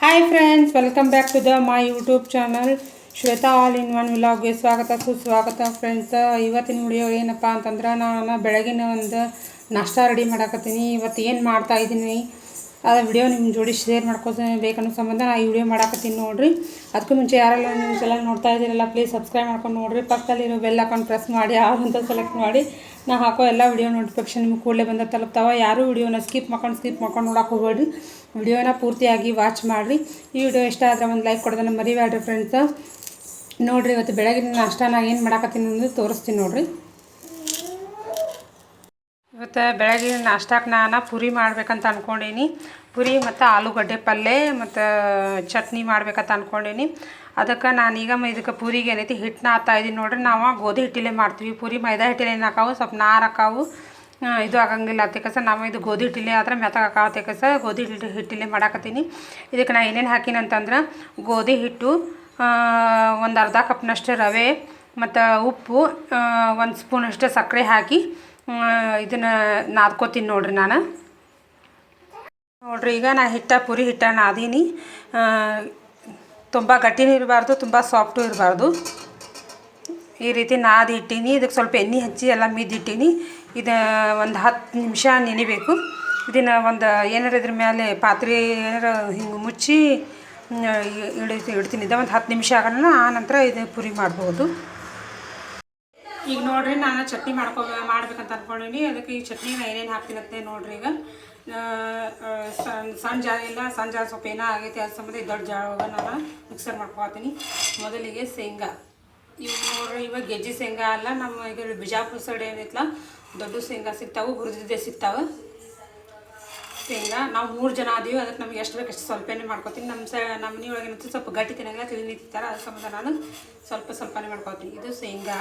Hi friends welcome back to the my YouTube channel Shwetha all in one ವಿಲಾಗ್ಗೆ ಸ್ವಾಗತ, ಸುಸ್ವಾಗತ friends ಇವತ್ತಿನ video ಏನಪ್ಪ ಅಂತಂದ್ರೆ ನಾನು ಬೆಳಗಿನ ಒಂದು ನಾಷ್ಟ ರೆಡಿ ಮಾಡಾಕತ್ತೀನಿ. ಇವತ್ತು ಏನು ಮಾಡ್ತಾ ಇದ್ದೀನಿ? ಅದು ವಿಡಿಯೋ ನಿಮ್ಮ ಜೋಡಿ ಶೇರ್ ಮಾಡ್ಕೋಬೇಕನ್ನೋ ಸಂಬಂಧ ನಾನು ಈ ವಿಡಿಯೋ ಮಾಡಾಕತ್ತೀನಿ ನೋಡಿರಿ. ಅದಕ್ಕೂ ಮುಂಚೆ ಯಾರೆಲ್ಲ ನ್ಯೂಸ್ ಸಲ ನೋಡ್ತಾ ಇದ್ದೀರಲ್ಲ ಪ್ಲೀಸ್ ಸಬ್ಸ್ಕ್ರೈಬ್ ಮಾಡ್ಕೊಂಡು ನೋಡಿರಿ. ಪಕ್ಕದಲ್ಲಿರೋ ಬೆಲ್ ಹಾಕೊಂಡು ಪ್ರೆಸ್ ಮಾಡಿ ಆರು ಅಂತ ಸೆಲೆಕ್ಟ್ ಮಾಡಿ. ನಾ ಹಾಕೋ ಎಲ್ಲ ವಿಡಿಯೋ ನೋಟಿಫಿಕೇಶನ್ ನಿಮ್ಗೆ ಕೂಡಲೇ ಬಂದ ತಲುಪ್ತಾವ. ಯಾರೂ ವಿಡಿಯೋನ ಸ್ಕಿಪ್ ಮಾಡ್ಕೊಂಡು ಸ್ಕಿಪ್ ಮಾಡ್ಕೊಂಡು ನೋಡಕ್ಕೆ ಹೋಗ್ಬೇಡಿ ವಿಡಿಯೋನ ಪೂರ್ತಿಯಾಗಿ ವಾಚ್ ಮಾಡಿರಿ. ಈ ವಿಡಿಯೋ ಇಷ್ಟ ಆದರೆ ಒಂದು ಲೈಕ್ ಕೊಡೋದನ್ನು ಮರಿಬೇಡ್ರಿ ಫ್ರೆಂಡ್ಸ್ ನೋಡಿರಿ ಇವತ್ತು ಬೆಳಗಿನ ನಾಷ್ಟಾನ ಏನು ಮಾಡಾಕತ್ತೀನಿ ಅಂದರೆ ತೋರಿಸ್ತೀನಿ ನೋಡಿರಿ. ಇವತ್ತು ಬೆಳಗಿನ ನಾಷ್ಟಕ್ಕೆ ನಾನು ಪುರಿ ಮಾಡ್ಬೇಕಂತ ಅಂದ್ಕೊಂಡೀನಿ ಪುರಿ ಮತ್ತು ಆಲೂಗಡ್ಡೆ ಪಲ್ಯ ಮತ್ತು ಚಟ್ನಿ ಮಾಡ್ಬೇಕಂತ ಅಂದ್ಕೊಂಡೀನಿ ಅದಕ್ಕೆ ನಾನೀಗ ಇದಕ್ಕೆ ಪೂರಿಗೆ ಏನೈತಿ ಹಿಟ್ಟನ್ನ ಹಾಕ್ತಾ ಇದ್ದೀನಿ ನೋಡ್ರಿ. ನಾವು ಗೋಧಿ ಹಿಟ್ಟಿಲೆ ಮಾಡ್ತೀವಿ. ಪೂರಿ ಮೈದಾ ಹಿಟ್ಟಿಲೆ ಏನು ಹಾಕಾವು? ಸ್ವಲ್ಪ ನಾರು ಹಾಕಾವು. ಇದು ಆಗಂಗಿಲ್ಲ ಅದಕ್ಕೆ ನಾವು ಇದು ಗೋಧಿ ಹಿಟ್ಟಿಲೆ ಆದ್ರೆ ಮೆತ್ತಗಾಕಾವತ್ತಕ್ಕೆ ಸರ್ ಗೋಧಿ ಹಿಟ್ಟು ಹಿಟ್ಟಿಲೆ ಮಾಡಾಕತ್ತೀನಿ. ಇದಕ್ಕೆ ನಾನು ಏನೇನು ಹಾಕೀನಿ ಅಂತಂದ್ರೆ ಗೋಧಿ ಹಿಟ್ಟು ಒಂದು ಅರ್ಧ ಕಪ್ನಷ್ಟು ರವೆ, ಮತ್ತು ಉಪ್ಪು ಒಂದು ಸ್ಪೂನಷ್ಟು ಸಕ್ಕರೆ ಹಾಕಿ ಇದನ್ನು ನಾದ್ಕೋತೀನಿ ನೋಡ್ರಿ ನಾನು. ನೋಡ್ರಿ, ಈಗ ನಾ ಹಿಟ್ಟ, ಪುರಿ ಹಿಟ್ಟ ನಾದೀನಿ. ತುಂಬ ಗಟ್ಟಿನೂ ಇರಬಾರ್ದು, ತುಂಬ ಸಾಫ್ಟು ಇರಬಾರ್ದು. ಈ ರೀತಿ ನಾದಿ ಇಟ್ಟೀನಿ ಇದಕ್ಕೆ ಸ್ವಲ್ಪ ಎಣ್ಣೆ ಹಚ್ಚಿ ಎಲ್ಲ ಮಿದ್ದಿಟ್ಟೀನಿ ಇದು ಒಂದು ಹತ್ತು ನಿಮಿಷ ನೆನಿಬೇಕು. ಇದನ್ನು ಒಂದು ಏನಾರು ಇದ್ರ ಮೇಲೆ ಪಾತ್ರೆ ಏನಾರು ಹಿಂಗೆ ಮುಚ್ಚಿ ಇಳಿತಿ ಇಡ್ತೀನಿ. ಇದು ಒಂದು ಹತ್ತು ನಿಮಿಷ ಆಗೋಣ ಆ ನಂತರ ಇದು ಪುರಿ ಮಾಡ್ಬೋದು. ಈಗ ನೋಡ್ರಿ ನಾನು ಚಟ್ನಿ ಮಾಡ್ಕೋ ಮಾಡ್ಬೇಕಂತ ಅನ್ಕೊಂಡಿನಿ. ಅದಕ್ಕೆ ಈ ಚಟ್ನಿ ಏನೇನು ಹಾಕ್ತೀನಂತೆ ನೋಡ್ರಿ ಈಗ. ಸಣ್ಣ ಜಾ ಜಾಗ ಇಲ್ಲ, ಸಣ್ಣ ಜಾಗ ಸ್ವಲ್ಪ ಏನೋ ಆಗೈತೆ ಅದು ಸಂಬಂಧ ದೊಡ್ಡ ಜಾಗ ನಾನು ಮಿಕ್ಸರ್ ಮಾಡ್ಕೊತೀನಿ. ಮೊದಲಿಗೆ ಶೇಂಗಾ. ಇವು ನೋಡ್ರಿ ಇವಾಗ ಗೆಜ್ಜೆ ಶೇಂಗಾ ಅಲ್ಲ, ನಮ್ಮ ಈಗ ಬಿಜಾಪುರ ಸೈಡ್ ಏನೈತಲ್ಲ ದೊಡ್ಡ ಶೇಂಗಾ ಸಿಗ್ತಾವೆ ಹುರಿದಿದ್ದೆ ಸಿಗ್ತಾವೆ. ಶೇಂಗಾ, ನಾವು ಮೂರು ಜನ ಅದೀವಿ, ಅದಕ್ಕೆ ನಮ್ಗೆ ಎಷ್ಟು ಬೇಕು ಎಷ್ಟು ಸ್ವಲ್ಪನೇ ಮಾಡ್ಕೊತೀನಿ. ನಮ್ಮ ಸ ನಮ್ಮ ಮನೆಯೊಳಗೆ ಏನಂತ ಸ್ವಲ್ಪ ಗಟ್ಟಿ ತಿನ್ನಂಗಿಲ್ಲ ತಿಳಿ ನಿಂತಿರ್ತಾರೆ ಅದ್ರ ಸಂಬಂಧ ನಾನು ಸ್ವಲ್ಪ ಸ್ವಲ್ಪನೇ ಮಾಡ್ಕೊತೀನಿ. ಇದು ಶೇಂಗಾ.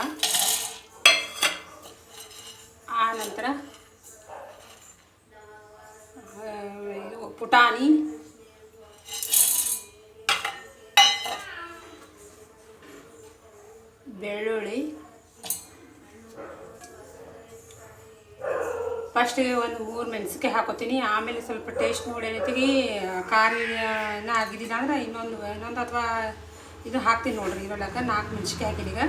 ಆ ನಂತರ ಇದು ಪುಟಾಣಿ. ಬೆಳ್ಳುಳ್ಳಿ. ಫಸ್ಟಿಗೆ ಒಂದು ಮೂರು ಮೆಣಸಿಕಾಯಿ ಹಾಕೋತೀನಿ. ಆಮೇಲೆ ಸ್ವಲ್ಪ ಟೇಸ್ಟ್ ನೋಡಿ ಏನೈತಿ ಖಾರ ಏನೋ ಆಗಿದ್ದಿಲ್ಲ ಅಂದ್ರೆ ಇನ್ನೊಂದು ಇನ್ನೊಂದು ಅಥವಾ ಇದು ಹಾಕ್ತೀನಿ ನೋಡಿರಿ. ಇರೋಲ್ಲ ನಾಲ್ಕು ಮೆಣಸಿಕಾಯಿ ಹಾಕಿದೀಗ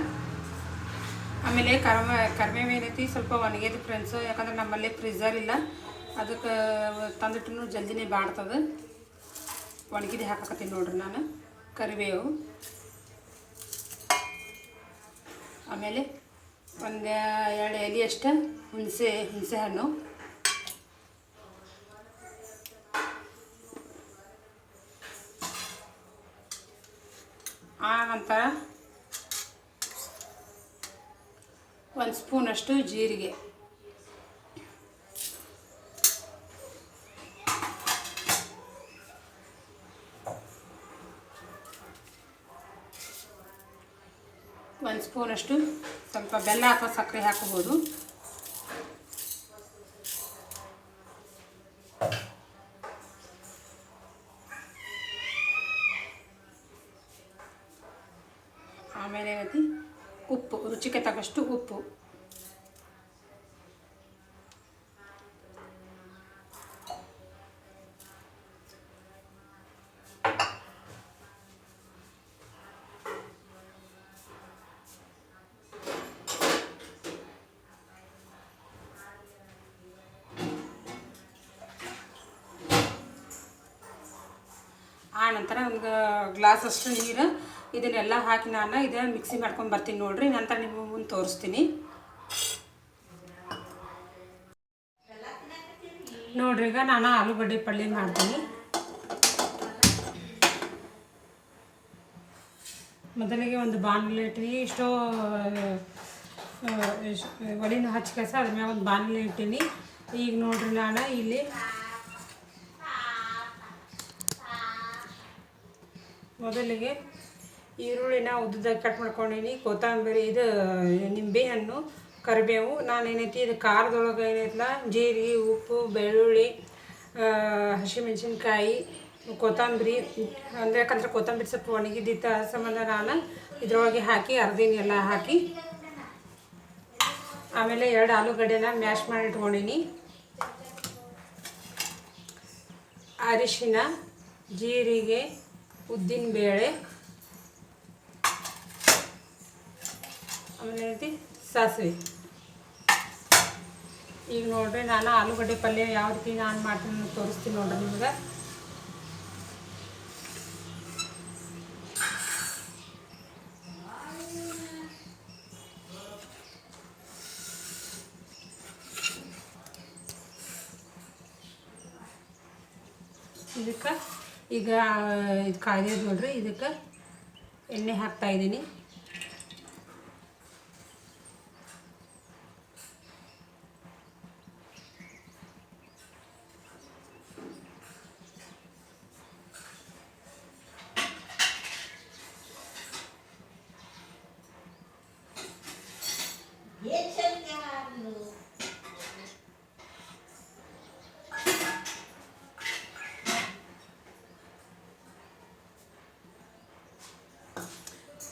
ಆಮೇಲೆ ಕರ್ಮ ಕರಿಬೇವು ಏನೈತಿ ಸ್ವಲ್ಪ ಒಣಗ್ಯದ ಫ್ರೆಂಡ್ಸು ಯಾಕಂದ್ರೆ ನಮ್ಮಲ್ಲಿ ಫ್ರಿಜರ್ ಇಲ್ಲ. ಅದಕ್ಕೆ ತಂದಿಟ್ಟು ಜಲ್ದಿನೇ ಬಾಡ್ತದೆ. ಒಣಗಿದ ಹಾಕಕತ್ತೀನಿ ನೋಡ್ರಿ ನಾನು. ಕರಿಬೇವು. ಆಮೇಲೆ ಒಂದು ಎರಡು ಎಲೆ ಅಷ್ಟು ಹುಣಸೆ ಹುಣಸೆ ಹಣ್ಣು. ಆ ನಂತರ ಒಂದು ಸ್ಪೂನಷ್ಟು ಜೀರಿಗೆ. ಒಂದು ಸ್ಪೂನಷ್ಟು ಸ್ವಲ್ಪ ಬೆಲ್ಲ ಅಥವಾ ಸಕ್ಕರೆ ಹಾಕೋಬೋದು ಆಮೇಲೆ ಏನೈತಿ ಉಪ್ಪು ರುಚಿಗೆ ತಕ್ಕಷ್ಟು ಉಪ್ಪು ಆ ನಂತರ ಒಂದು ಗ್ಲಾಸ್ ಅಷ್ಟು ನೀರು ಇದನ್ನೆಲ್ಲ ಹಾಕಿ ನಾನು ಇದನ್ನ ಮಿಕ್ಸಿ ಮಾಡ್ಕೊಂಡು ಬರ್ತೀನಿ ನೋಡ್ರಿ, ನಂತರ ನಿಮ್ಮ ಮುಂದೆ ತೋರಿಸ್ತೀನಿ. ನೋಡ್ರಿ, ಈಗ ನಾನು ಆಲೂಗಡ್ಡೆ ಪಲ್ಯ ಮಾಡ್ತೀನಿ. ಮೊದಲಿಗೆ ಒಂದು ಬಾಣಲೆ ಇಟ್ಟಿನಿ ಇಷ್ಟೋ ಒಲಿನ ಕೆಲಸ, ಅದ್ರ ಮ್ಯಾಗ ಒಂದು ಬಾಣಲೆ ಇಟ್ಟೀನಿ. ಈಗ ನೋಡ್ರಿ ನಾನು ಇಲ್ಲಿ ಮೊದಲಿಗೆ ಈರುಳ್ಳಿನ ಉದ್ದದಾಗ ಕಟ್ ಮಾಡ್ಕೊಂಡೀನಿ. ಕೊತ್ತಂಬರಿ ಇದು ನಿಂಬೆ ಹಣ್ಣು ಕರಿಬೇವು. ನಾನು ಏನೈತಿ, ಇದು ಖಾರದೊಳಗೆ ಏನೈತಲ್ಲ ಜೀರಿಗೆ ಉಪ್ಪು, ಬೆಳ್ಳುಳ್ಳಿ ಹಸಿಮೆಣ್ಸಿನ್ಕಾಯಿ, ಕೊತ್ತಂಬರಿ. ಅಂದರೆ ಯಾಕಂದ್ರೆ ಕೊತ್ತಂಬರಿ ಸ್ವಲ್ಪ ಒಣಗಿದ್ದಿತ್ತ ಸಂಬಂಧ ನಾನು ಇದ್ರೊಳಗೆ ಹಾಕಿ, ಅರ್ದಿನಿ ಎಲ್ಲ ಹಾಕಿ, ಆಮೇಲೆ ಎರಡು ಆಲೂಗಡ್ಡೆನ ಮ್ಯಾಶ್ ಮಾಡಿ ಇಟ್ಕೊಂಡೀನಿ. ಅರಿಶಿನ, ಜೀರಿಗೆ ಉದ್ದಿನಬೇಳೆ ಆಮೇಲೆ ಸಾಸಿವೆ. ಈಗ ನೋಡ್ರಿ, ನಾನು ಆಲೂಗಡ್ಡೆ ಪಲ್ಯ ಯಾವ ರೀತಿ ನಾನು ಮಾಡ್ತೀನಿ ತೋರಿಸ್ತೀನಿ ನೋಡ್ರಿ ನಿಮ್ಗೆ. ಇದಕ್ಕೆ ಈಗ ಇದು ಕಾಯ್ದೈದು ನೋಡ್ರಿ, ಇದಕ್ಕೆ ಎಣ್ಣೆ ಹಾಕ್ತಾ ಇದ್ದೀನಿ.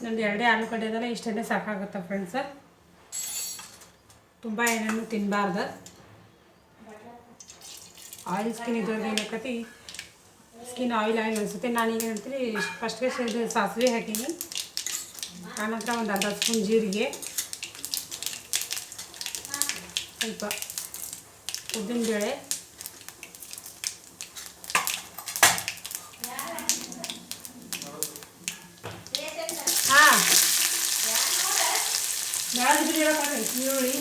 ನಂದು ಎರಡೇ ಆಲೂಗಡ್ಡೆ ಅದಲ್ಲ ಇಷ್ಟೇ ಸಾಕಾಗುತ್ತೆ ಫ್ರೆಂಡ್ಸ ತುಂಬ ಏನನ್ನು ತಿನ್ನಬಾರ್ದು ಆಯಿಲ್ ಸ್ಕಿನ್ ಇದ್ರದ್ದು ಏನಾಕತಿ ಸ್ಕಿನ್ ಆಯಿಲ್ ಆಯಿಲ್ ಅನಿಸುತ್ತೆ. ನಾನೀಗ ಹೇಳ್ತೀನಿ ಫಸ್ಟ್ಗೆ ಸಾಸಿವೆ ಹಾಕೀನಿ. ಆನಂತರ ಒಂದು ಅರ್ಧ ಸ್ಪೂನ್ ಜೀರಿಗೆ. ಸ್ವಲ್ಪ ಉದ್ದಿನಬೇಳೆ. ಹಾಂ. ಈರುಳ್ಳಿ.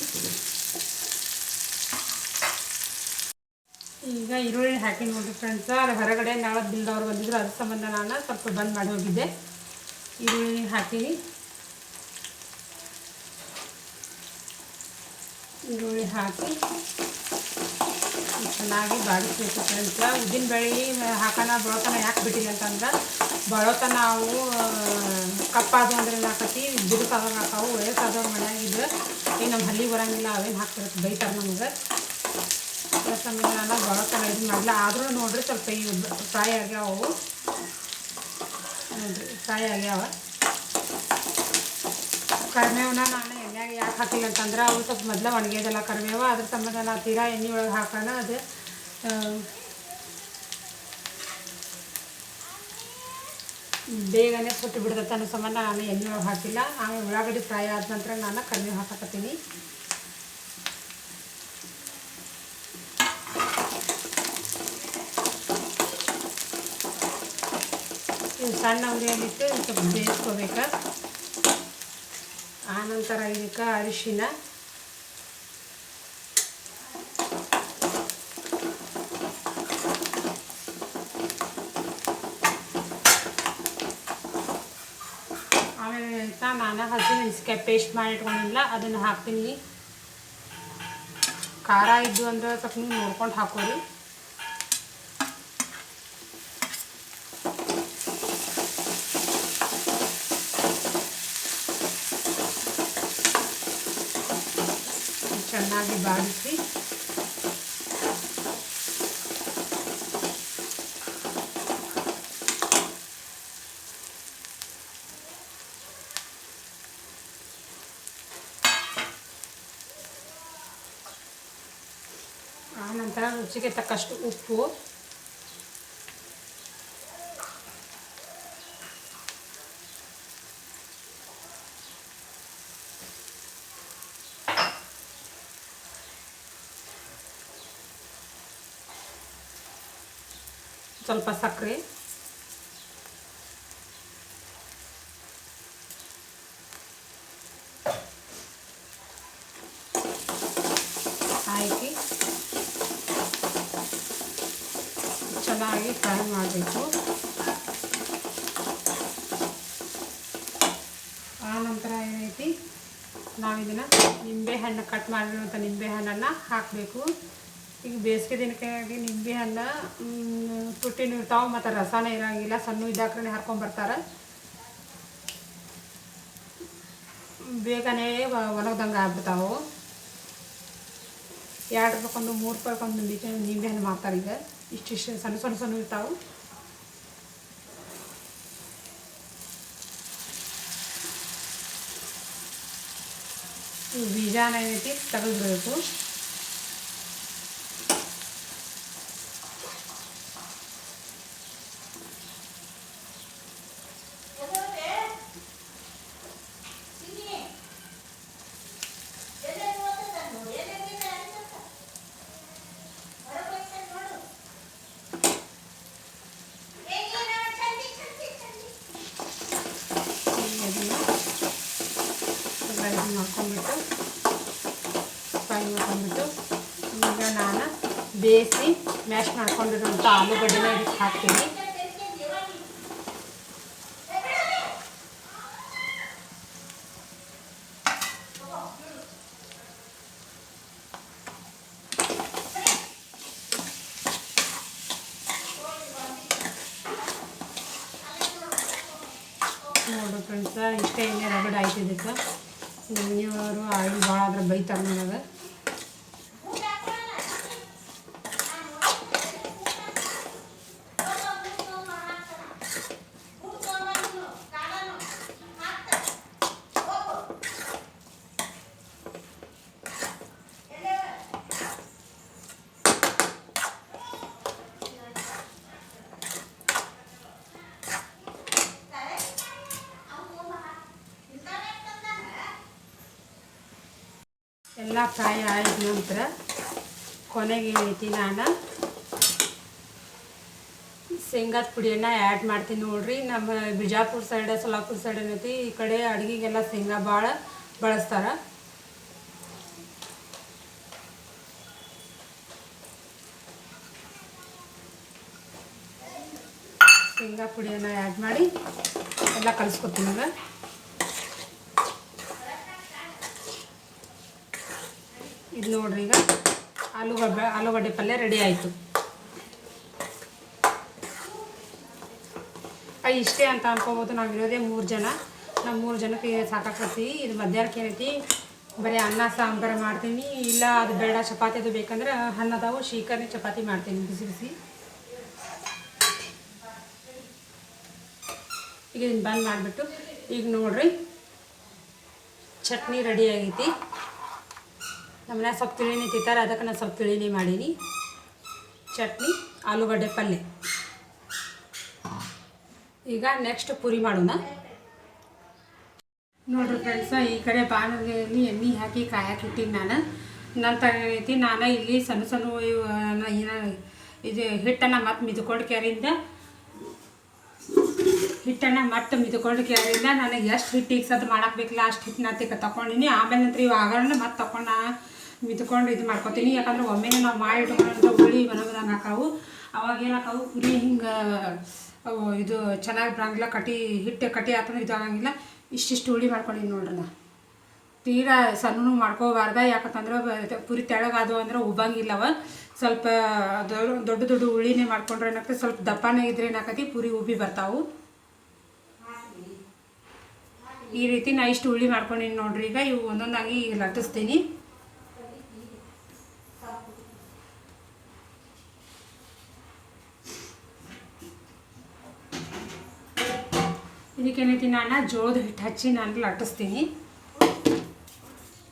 ಈಗ ಈರುಳ್ಳಿ ಹಾಕಿ ನೋಡಿರಿ ಫ್ರೆಂಡ್ಸ್ ಅದು ಹೊರಗಡೆ ನಾಳೆ ಬಿಲ್ದವ್ರು ಬಂದಿದ್ರು, ಅದ್ರ ಸಂಬಂಧ ನಾನು ಸ್ವಲ್ಪ ಬಂದ್ ಮಾಡಿ ಹೋಗಿದ್ದೆ. ಈರುಳ್ಳಿ ಹಾಕೀನಿ. ಈರುಳ್ಳಿ ಹಾಕಿ ಚೆನ್ನಾಗಿ ಬಾಡಿಸ್ಬೇಕು ಫ್ರೆಂಡ್ಸ್. ಉದ್ದಿನ ಬೇಳೆ ಹಾಕೋಣ ಬಳೋತನ ಯಾಕೆ ಬಿಟ್ಟಿಲ್ಲ ಅಂತಂದ್ರೆ ಬಳೋತನ ನಾವು ಕಪ್ಪಾದು ಅಂದ್ರೆ ಹಾಕತಿ ಬಿರುಸಾದವ್ರು ಹಾಕಾವು ವಯಸ್ಸಾದವ್ರು ಮನೆಯಾಗಿದ್ರೆ ಈಗ ನಮ್ಮ ಹಲ್ಲಿ ಬರೋಂಗಿಲ್ಲ, ಅವೇನು ಹಾಕ್ತಿರತ್ತೆ ಬೈತಾರೆ ನಮ್ಗೆ. ಸಮಯ ನಾನು ಬಳೋತನ ಇದು ಮಾಡಲ್ಲ ಆದರೂ ನೋಡ್ರಿ ಸ್ವಲ್ಪ ಇವು ಫ್ರೈ ಆಗ್ಯಾವ ಅವು ನೋಡ್ರಿ ಫ್ರೈ ಆಗ್ಯಾವ. ಕಡಿಮೆ ನಾನು. ಹಾಕಿಲ್ಲ ಅಂತಂದ್ರೆ ಅವು ಸ್ವಲ್ಪ ಮೊದಲ ಒಣಗ್ಯದಲ್ಲ ಕರಿಬೇವ, ಅದ್ರ ಸಂಬಂಧ ನಾವು ತೀರಾ ಎಣ್ಣೆ ಒಳಗೆ ಹಾಕೋಣ, ಅದು ಬೇಗನೆ ಸುಟ್ಟು ಬಿಡ್ತೈತೆ ಅನ್ನೋ ಸಂಬಂಧ ನಾನು ಎಣ್ಣೆ ಒಳಗೆ ಹಾಕಿಲ್ಲ. ಆಮೇಲೆ ಉಳ್ಳಾಗಡ್ಡಿ ಫ್ರೈ ಆದ ನಂತರ ನಾನು ಕರಿಬೇವು ಹಾಕಕತ್ತೀನಿ. ಸಣ್ಣ ಉರಿಯಲ್ಲಿಟ್ಟು ಸ್ವಲ್ಪ ಬೇಯಿಸ್ಕೋಬೇಕು. ಆನಂತರ ಇದಕ್ಕೆ ಅರಿಶಿನ. ಆಮೇಲೆ ನಾನು ಹಸಿಮೆಣಸಿಕಾಯಿ ಪೇಸ್ಟ್ ಮಾಡಿಟ್ಕೊಂಡಿಲ್ಲ ಅದನ್ನು ಹಾಕ್ತೀನಿ. ಖಾರ ಇದ್ದು ಅಂದ್ರೆ ಸ್ವಲ್ಪ ನೋಡ್ಕೊಂಡು ಹಾಕೋರಿ. ಚೆನ್ನಾಗಿ ಬಾಡಿಸಿ ಆನಂತರ ರುಚಿಗೆ ತಕ್ಕಷ್ಟು ಉಪ್ಪು. ಸ್ವಲ್ಪ ಸಕ್ಕರೆ ಹಾಕಿ ಚೆನ್ನಾಗಿ ಫ್ರೈ ಮಾಡಬೇಕು. ಆನಂತರ ಏನೈತಿ ನಾವು ಇದನ್ನು ನಿಂಬೆ ಹಣ್ಣು ಕಟ್ ಮಾಡಿರುವಂಥ ನಿಂಬೆ ಹಣ್ಣನ್ನು ಹಾಕಬೇಕು. ಈಗ ಬೇಸಿಗೆ ದಿನಕ್ಕಾಗಿ ನಿಂಬೆ ಹಣ್ಣು ತುಟ್ಟಿ ತುಟ್ಟಿನೂ ಇರ್ತಾವೆ ಮತ್ತು ರಸನೇ ಇರೋಂಗಿಲ್ಲ, ಸಣ್ಣ ಇದ್ದಾಕ್ರೆ ಹರ್ಕೊಂಬರ್ತಾರೆ ಬೇಗನೆ ಒಣಗ್ದಂಗೆ ಆಗ್ಬಿಡ್ತಾವೆ ಎರಡು ರೂಪಾಯ್ಕೊಂದು ಮೂರು ರೂಪಾಯ್ಕೊಂದು ನಿಂಬೆ ನಿಂಬೆ ಹಣ್ಣು ಮಾರ್ತಾರೆ ಈಗ. ಇಷ್ಟಿಷ್ಟು ಸಣ್ಣ ಸಣ್ಣ ಸಣ್ಣ ಇರ್ತಾವೆ. ಬೀಜಾನ ಏನೈತಿ ತೆಗೆದ್ಬಿಡ್ಬೇಕು ಮಾಡ್ಕೊಂಡ್ಬಿಟ್ಟು ಫ್ರೈ ಮಾಡ್ಕೊಂಡ್ಬಿಟ್ಟು ಈಗ ನಾನು ಬೇಯಿಸಿ ಮ್ಯಾಶ್ ಮಾಡ್ಕೊಂಡಿರೋಂಥ ಆಲೂಗಡ್ಡೆನ ಇದಕ್ಕೆ ಹಾಕ್ತೀನಿ ನೋಡು ಫ್ರೆಂಡ್ಸ ಇಷ್ಟೇ ಎಣ್ಣೆ ರಗಡ್ ಆಯ್ತು ಇದಕ್ಕೆ ನಮ್ಮ ಮನೆಯವರು ಆಯಿಲ್ ಭಾಳ ಆದ್ರೆ ಬೈತಾರೆ ನನಗೆ ಎಲ್ಲ ಫ್ರೈ ಆದ ನಂತರ ಕೊನೆಗೆ ಏನೈತಿ ನಾನು ಶೇಂಗಾದ ಪುಡಿಯನ್ನು ಆ್ಯಡ್ ಮಾಡ್ತೀನಿ ನೋಡ್ರಿ. ನಮ್ಮ ಬಿಜಾಪುರ ಸೈಡ್ ಸೊಲ್ಲಾಪುರ ಸೈಡ್ ಏನೈತಿ ಈ ಕಡೆ ಅಡುಗೆಗೆಲ್ಲ ಶೇಂಗಾ ಭಾಳ ಬಳಸ್ತಾರೆ. ಶೇಂಗಾ ಪುಡಿಯನ್ನು ಆ್ಯಡ್ ಮಾಡಿ ಎಲ್ಲ ಕಲಿಸ್ಕೊತೀನಿ ಇದು ನೋಡ್ರಿ ಈಗ ಆಲೂಗಡ್ಡೆ ಆಲೂಗಡ್ಡೆ ಪಲ್ಯ ರೆಡಿ ಆಯಿತು. ಇಷ್ಟೇ ಅಂತ ಅನ್ಕೋಬೋದು. ನಾವು ಇರೋದೇ ಮೂರು ಜನ. ನಾವು ಮೂರು ಜನಕ್ಕೆ ಸಾಕಾಕತ್ತೀವಿ ಇದು ಮಧ್ಯಾಹ್ನಕ್ಕೆ ಏನೈತಿ? ಬರೀ ಅನ್ನ, ಸಾಂಬಾರು ಮಾಡ್ತೀನಿ. ಇಲ್ಲ, ಅದು ಬೇಡ. ಚಪಾತಿ ಅದು ಬೇಕಂದ್ರೆ ಅನ್ನದಾವು ಶೀಕರ್ನಿ ಚಪಾತಿ ಮಾಡ್ತೀನಿ. ಬಿಸಿ ಬಿಸಿ. ಈಗ ಇದನ್ನು ಬಂದ್ ಮಾಡಿಬಿಟ್ಟು ಈಗ ನೋಡ್ರಿ, ಚಟ್ನಿ ರೆಡಿ ಆಗೈತಿ. ನಮ್ಮನೆ ಸ್ವಲ್ಪ ತಿಳಿನಿ ತಿಂತಾರೆ, ಅದಕ್ಕೆ ನಾನು ಸ್ವಲ್ಪ ತಿಳಿನಿ ಮಾಡೀನಿ. ಚಟ್ನಿ, ಆಲೂಗಡ್ಡೆ ಪಲ್ಯ ಈಗ ನೆಕ್ಸ್ಟ್ ಪೂರಿ ಮಾಡೋಣ. ನೋಡ್ರಿ ಫ್ರೆಂಡ್ಸ ಈ ಕಡೆ ಬಾಣಲೆಯಲ್ಲಿ ಎಣ್ಣೆ ಹಾಕಿ ಕಾಯಕ್ಕೆ ಇಟ್ಟಿನಿ ನಾನು. ನಂತರ ರೀತಿ ನಾನು ಇಲ್ಲಿ ಸಣ್ಣ ಸಣ್ಣ ಇದು ಹಿಟ್ಟನ್ನು ಮತ್ತೆ ಮಿದ್ಕೊಂಡು ಕೆರೆಯಿಂದ, ಹಿಟ್ಟನ್ನು ಮತ್ತೆ ಮಿದ್ಕೊಂಡು ಕೆರೆಯಿಂದ ನನಗೆ ಎಷ್ಟು ಹಿಟ್ಟು ಇಕ್ಸೋದು ಮಾಡಕ್ಕೆ ಬೇಕಲ್ಲ, ಅಷ್ಟು ಹಿಟ್ಟು ತಿಕ್ಕ ತಗೊಂಡಿನಿ ಆಮೇಲೆ ನಂತರ ಇವು ಆಗಳನ್ನ ಮತ್ತೆ ತಗೊಂಡು ಮಿದ್ಕೊಂಡು ಇದು ಮಾಡ್ಕೊತೀನಿ. ಯಾಕಂದ್ರೆ ಒಮ್ಮೆ ನಾವು ಮಾಡಿ ಇಟ್ಕೊಂಡ್ರೆ ಹುಳಿ ಮನಗದಂಗೆ ಹಾಕಾವು. ಅವಾಗ ಏನಾಕಾವು ಪುರಿ ಹಿಂಗೆ ಇದು ಚೆನ್ನಾಗಿ ಬರಂಗಿಲ್ಲ ಕಟಿ ಹಿಟ್ಟು ಕಟಿ ಆತಂದ್ರೆ ಇದಾಗಂಗಿಲ್ಲ. ಇಷ್ಟಿಷ್ಟು ಹುಳಿ ಮಾಡ್ಕೊಂಡಿನಿ ನೋಡ್ರಿ ನಾ. ತೀರಾ ಸಣ್ಣ ಮಾಡ್ಕೋಬಾರ್ದ. ಯಾಕಂತಂದ್ರೆ ಪುರಿ ತೆಳಗಾದವು ಅಂದ್ರೆ ಉಬ್ಬಂಗಿಲ್ಲವ. ಸ್ವಲ್ಪ ದೊಡ್ಡ ದೊಡ್ಡ ಉಳಿನೇ ಮಾಡ್ಕೊಂಡ್ರೆ ಏನಾಗ್ತದೆ, ಸ್ವಲ್ಪ ದಪ್ಪನೇ ಇದ್ರೆ ಏನಾಕತಿ, ಪುರಿ ಉಬ್ಬಿ ಬರ್ತಾವು. ಈ ರೀತಿ ನಾ ಇಷ್ಟು ಉಳಿ ಮಾಡ್ಕೊಂಡಿನಿ ನೋಡ್ರಿ. ಈಗ ಇವು ಒಂದೊಂದಾಗಿ ಲಟ್ಟಿಸ್ತೀನಿ. ಇದಕ್ಕೇನೈತಿ ನಾನು ಜೋಳದ ಹಿಟ್ಟು ಹಚ್ಚಿ ನಾನು ಲಟ್ಟಿಸ್ತೀನಿ.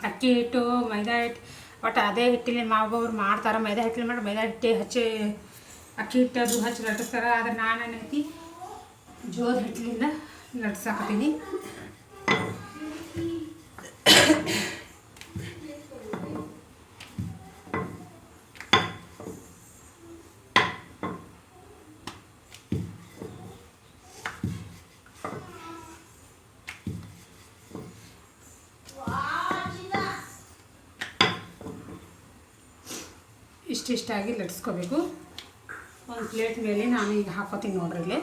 ಅಕ್ಕಿ ಹಿಟ್ಟು, ಮೈದಾ ಹಿಟ್ಟು, ಒಟ್ಟು ಅದೇ ಹಿಟ್ಟಿಲಿ ಮಾವೋರು ಮಾಡ್ತಾರೆ, ಮೈದಾ ಹಿಟ್ಟಲ್ಲಿ ಮಾಡಿ ಮೈದಾ ಹಿಟ್ಟು ಹಚ್ಚಿ ಅಕ್ಕಿ ಹಿಟ್ಟು ಅದು ಹಚ್ಚಿ ಲಟ್ಟಿಸ್ತಾರೆ. ಆದರೆ ನಾನು ಏನೈತಿ, ಜೋಳದ ಹಿಟ್ಟಲಿಂದ ಲಟ್ಸಾಕತ್ತೀನಿ ಇಷ್ಟಿಷ್ಟಾಗಿ ಲಟ್ಸ್ಕೋಬೇಕು. ಒಂದು ಪ್ಲೇಟ್ ಮೇಲೆ ನಾನು ಈಗ ಹಾಕೋತೀನಿ ನೋಡ್ರಿ ಇಲ್ಲಿ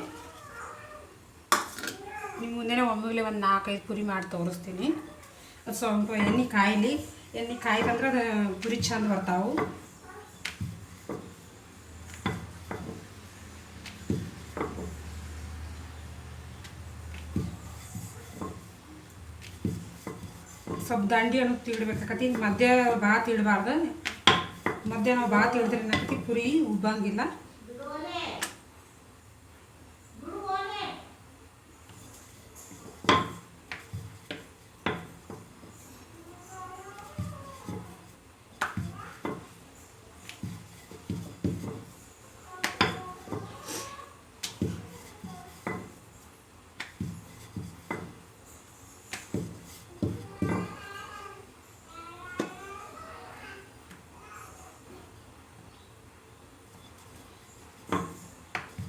ನಿಮ್ಮ ಮುಂದೆನೇ ಒಮ್ಮೆಲೆ ಒಂದು ನಾಲ್ಕೈದು ಪುರಿ ಮಾಡಿ ತೋರಿಸ್ತೀನಿ. ಅದು ಸ್ವಲ್ಪ ಎಣ್ಣೆ ಕಾಯಿಲಿ. ಎಣ್ಣೆ ಕಾಯ್ದಂದ್ರೆ ಅದು ಪುರಿ ಚಂದ ಬರ್ತಾವೆ. ಸ್ವಲ್ಪ ದಂಡಿ ಅನ್ನೋದು ತೀಡ್ಬೇಕಾಕತಿ ಮಧ್ಯ ಭಾಳ ತೀಡಬಾರ್ದು ಮಧ್ಯ ಬಾತ್ ಭಾಳ ತೀಡಿದ್ರೆ ಏನಾಕತಿ ಪುರಿ ಉಬ್ಬಂಗಿಲ್ಲ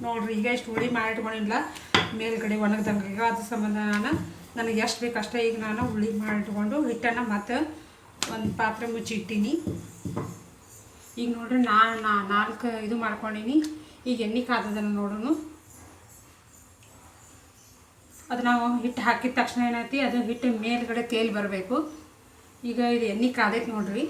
ನೋಡ್ರಿ, ಈಗ ಇಷ್ಟು ಹುಳಿ ಮಾಡಿಟ್ಕೊಂಡಿಲ್ಲ ಮೇಲ್ಗಡೆ ಒಣಗ್ದಂಗೆ ಅದ್ರ ಸಂಬಂಧ ನಾನು ನನಗೆ ಎಷ್ಟು ಬೇಕು ಅಷ್ಟೇ ಈಗ ನಾನು ಹುಳಿ ಮಾಡಿಟ್ಕೊಂಡು ಹಿಟ್ಟನ್ನು ಮತ್ತೆ ಒಂದು ಪಾತ್ರೆ ಮುಚ್ಚಿ ಇಟ್ಟೀನಿ. ಈಗ ನೋಡ್ರಿ ನಾನು ನಾಲ್ಕು ಇದು ಮಾಡ್ಕೊಂಡೀನಿ. ಈಗ ಎಣ್ಣೆ ಕಾದದನ್ನು ನೋಡೋಣ ಅದು ನಾವು ಹಿಟ್ಟು ಹಾಕಿದ ತಕ್ಷಣ ಏನೈತಿ, ಅದು ಹಿಟ್ಟು ಮೇಲ್ಗಡೆ ತೇಲಿ ಬರಬೇಕು. ಈಗ ಇದು ಎಣ್ಣೆ ಕಾದೈತೆ ನೋಡ್ರಿ.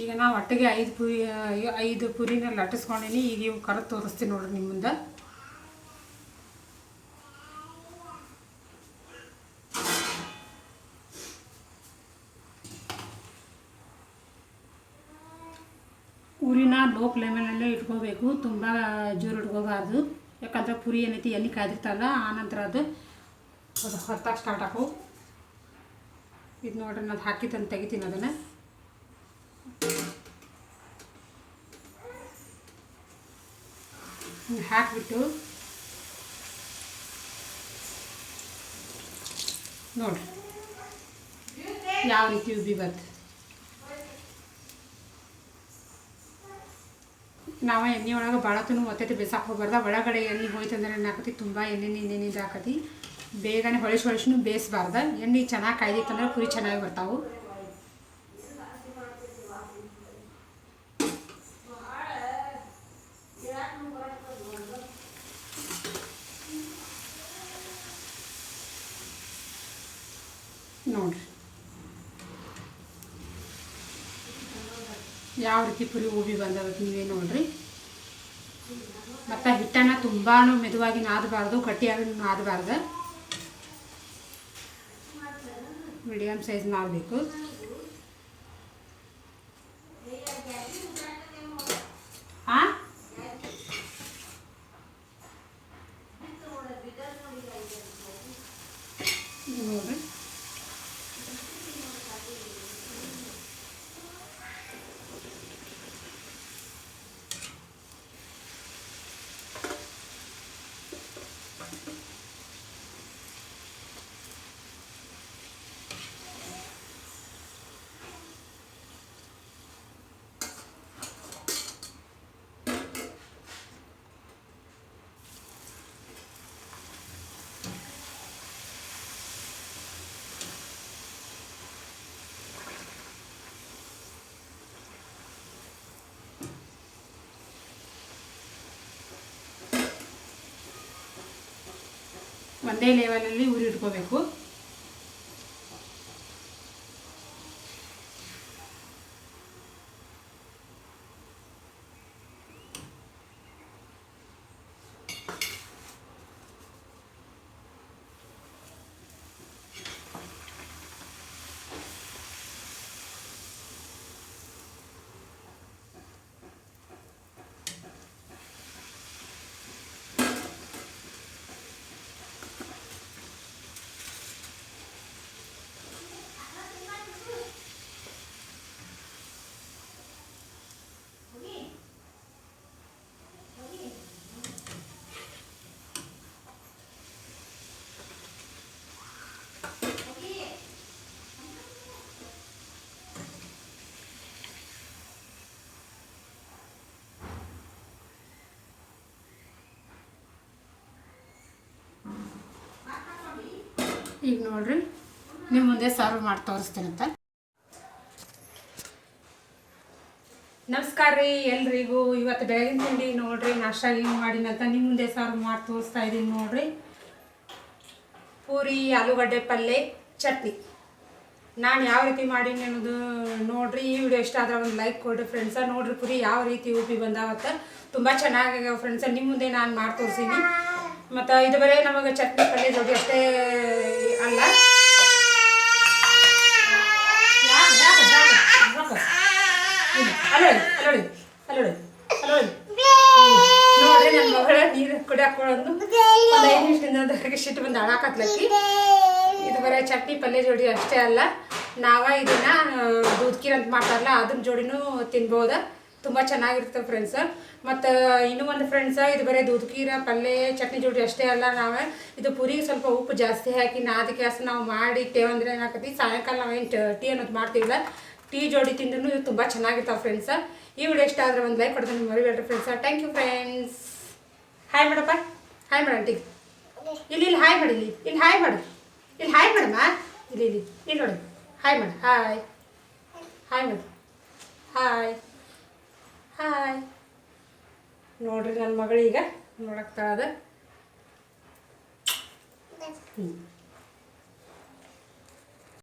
ಈಗ ನಾವು ಒಟ್ಟಿಗೆ ಐದು ಪುರಿ ಐದು ಪುರಿನ ಲಟ್ಟಿಸ್ಕೊಂಡೀನಿ. ಈಗ ಇವು ಕರೆದು ತೋರಿಸ್ತೀನಿ ನೋಡ್ರಿ ನಿಮ್ಮ ಮುಂದೆ. ಪುರಿನ ಲೋ ಫ್ಲೇಮಲ್ಲೇ ಇಟ್ಕೋಬೇಕು. ತುಂಬ ಜೋರು ಇಟ್ಕೋಬಾರ್ದು. ಯಾಕಂದ್ರೆ ಪುರಿ ಏನೈತಿ ಎಲ್ಲಿ ಕಾದಿರ್ತಲ್ಲ ಆನಂತರ ಅದು ಅದು ಹೊತ್ತಾಗ ಸ್ಟಾರ್ಟ್ ಹಾಕು. ಇದು ನೋಡ್ರಿ, ನಾನು ಹಾಕಿದ್ದನ್ನು ತೆಗಿತೀನಿ ಅದನ್ನು. ಹಾಕಿಬಿಟ್ಟು ನೋಡ್ರಿ ಯಾವ ರೀತಿ ಉಬ್ಬಿ ಬರ್ತದೆ ನಾವು ಎಣ್ಣೆ ಒಳಗೆ ಭಾಳ ತುನು ಒತ್ತೈತಿ ಬೇಸಾಕ್ ಹೋಗ್ಬಾರ್ದ. ಒಳಗಡೆ ಎಣ್ಣೆ ಹೋಯ್ತಂದ್ರೆ ಏನಾಕತಿ ತುಂಬ ಎಣ್ಣೆ ನೆನೆದು ಹಾಕತಿ? ಬೇಗನೆ ಹೊಳಿಸಿ ಹೊಳಿಸಿನೂ ಬೇಯಿಸ್ಬಾರ್ದ ಎಣ್ಣೆ ಚೆನ್ನಾಗಿ ಕಾಯ್ದಿತ್ತಂದ್ರೆ ಕುರಿ ಚೆನ್ನಾಗಿ ಬರ್ತಾವು. ನೋಡ್ರಿ. ಯಾವ ರೀತಿ ಪುರಿ ಹೂವಿ ಬಂದವ ನೀವೇ ನೋಡ್ರಿ. ಮತ್ತು ಹಿಟ್ಟನ ತುಂಬಾ ಮೆದುವಾಗಿ ನಾದಬಾರ್ದು, ಗಟ್ಟಿಯಾಗಿ ನಾದಬಾರ್ದು. ಮೀಡಿಯಮ್ ಸೈಜ್ ನಾದಬೇಕು ಹಾಂ ನೋಡ್ರಿ ಒಂದೇ ಲೆವೆಲಲ್ಲಿ ಉರಿ ಇಟ್ಕೋಬೇಕು. ಈಗ ನೋಡ್ರಿ ನಿಮ್ಮ ಮುಂದೆ ಸರ್ವ್ ಮಾಡಿ ತೋರಿಸ್ತೀನಂತ. ನಮಸ್ಕಾರ ರೀ, ಎಲ್ರಿಗೂ ಇವತ್ತು ಬೆಳಗಿನ ತಿಂಡಿ ನೋಡ್ರಿ, ನಾಷ್ಟ ಹಿಂಗೆ ಮಾಡಿನಂತ ನಿಮ್ಮ ಮುಂದೆ ಸರ್ವ್ ಮಾಡಿ ತೋರಿಸ್ತಾ ಇದ್ದೀನಿ ನೋಡ್ರಿ. ಪೂರಿ, ಆಲೂಗಡ್ಡೆ ಪಲ್ಯ ಚಟ್ನಿ. ನಾನು ಯಾವ ರೀತಿ ಮಾಡೀನಿ ಅನ್ನೋದು ನೋಡ್ರಿ, ಈ ವಿಡಿಯೋ ಇಷ್ಟ ಆದರೆ ಒಂದು ಲೈಕ್ ಕೊಡ್ರಿ ಫ್ರೆಂಡ್ಸ ನೋಡ್ರಿ ಪುರಿ ಯಾವ ರೀತಿ ಉಪ್ಪಿ ಬಂದಾವತ್ತ. ತುಂಬ ಚೆನ್ನಾಗಿ ಫ್ರೆಂಡ್ಸ ನಿಮ್ಮ ಮುಂದೆ ನಾನು ಮಾಡಿ ತೋರಿಸೀನಿ ಮತ್ತು ಇದು ಬರೀ ನಮಗೆ ಚಟ್ನಿ ಪಲ್ಯ ಜೊತೆ ಅಷ್ಟೇ ಇದು, ಅಲ್ಲೋಡಿ ಅಲ್ಲೋಡಿ ಅಲ್ಲೋಡಿ ಅಲ್ಲೋಡಿ ನೋಡ್ರಿ ನನ್ನ ಮಗಳ ನೀರು ಕುಡಿಯಾಕೊಳ್ಳೋದು ಒಂದು ಐದು ನಿಮಿಷದಿಂದ ಅದಕ್ಕೆ ಸಿಟ್ಟು ಬಂದು ಅಳಾಕತ್ಲಕ್ಕಿ ಇದು ಬರೀ ಚಟ್ನಿ ಪಲ್ಯ ಜೋಡಿ ಅಷ್ಟೇ ಅಲ್ಲ. ನಾವ ಇದನ್ನ ದೂದ್ಕೀರ್ ಅಂತ ಮಾಡ್ತಾರಲ್ಲ ಅದನ್ನ ಜೋಡಿನೂ ತಿನ್ಬೋದ. ತುಂಬ ಚೆನ್ನಾಗಿರ್ತವೆ ಫ್ರೆಂಡ್ಸ್ ಮತ್ತು ಇನ್ನೂ ಒಂದು ಫ್ರೆಂಡ್ಸ್ ಇದು ಬರೀ ದುದ್ಕೀರ ಪಲ್ಯ ಚಟ್ನಿ ಜೋಡಿ ಅಷ್ಟೇ ಅಲ್ಲ ನಾವೇ. ಇದು ಪುರಿಗೆ ಸ್ವಲ್ಪ ಉಪ್ಪು ಜಾಸ್ತಿ ಹಾಕಿ ನಾದಿ ಕ್ಯಾಸ್ ನಾವು ಮಾಡಿ ಇಟ್ಟೇವೆ ಅಂದರೆ ಏನಾಕತಿ ಸಾಯಂಕಾಲ ನಾವೇನು ಟೀ ಅನ್ನೋದು ಮಾಡ್ತೀವಲ್ಲ ಟೀ ಜೋಡಿ ತಿಂದ್ರೂ ಇದು ತುಂಬ ಚೆನ್ನಾಗಿರ್ತಾವೆ ಫ್ರೆಂಡ್ಸ್ ಈ ವಿಡಿಯೋ ಇಷ್ಟ ಆದರೆ ಒಂದು ಲೈಕ್ ಕೊಡ್ತೀನಿ ಮರಿಬೇಡ್ರಿ friends thank you friends hi Medappa hi madam tea ಇಲ್ಲಿ ಇಲ್ಲಿ ಹಾಯ್ ಮಾಡಿ ಇಲ್ಲಿ ಇಲ್ಲಿ ಹಾಯ್ ಮಾಡಿ ಇಲ್ಲಿ ಹಾಯ್ ಮಾಡಮ್ಮ ಇಲ್ಲಿ ಇಲ್ಲಿ ಇಲ್ಲಿ ನೋಡಿ. Hi madam hi hi madam hi hi ನೋಡ್ರಿ ನನ್ನ ಮಗಳೀಗ ನೋಡಕ್ತಾಳದ ಹ್ಞೂ